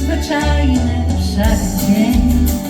zwyczajny szary dzień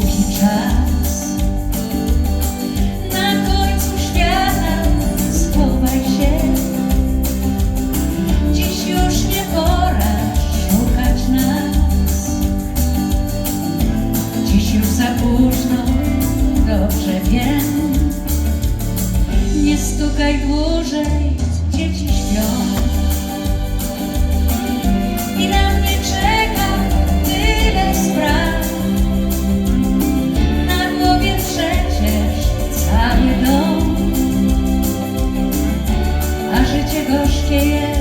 póki czas. Na końcu świata schowaj się. Dziś już nie pora szukać nas. Dziś już za późno, dobrze wiem. Nie stukaj dłużej, dzieci scared.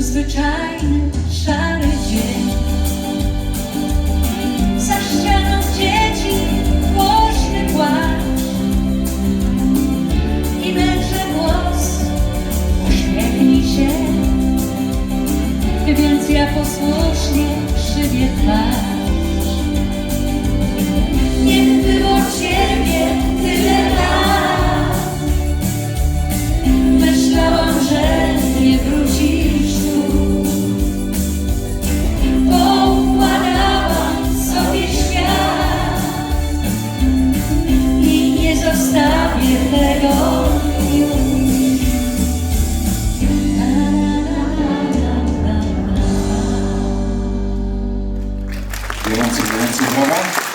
był zwyczajny, szary dzień. Za ścianą dzieci głośny płacz I męże głos, uśmiechnij się. Więc ja posłusznie szybię Nancy Womack.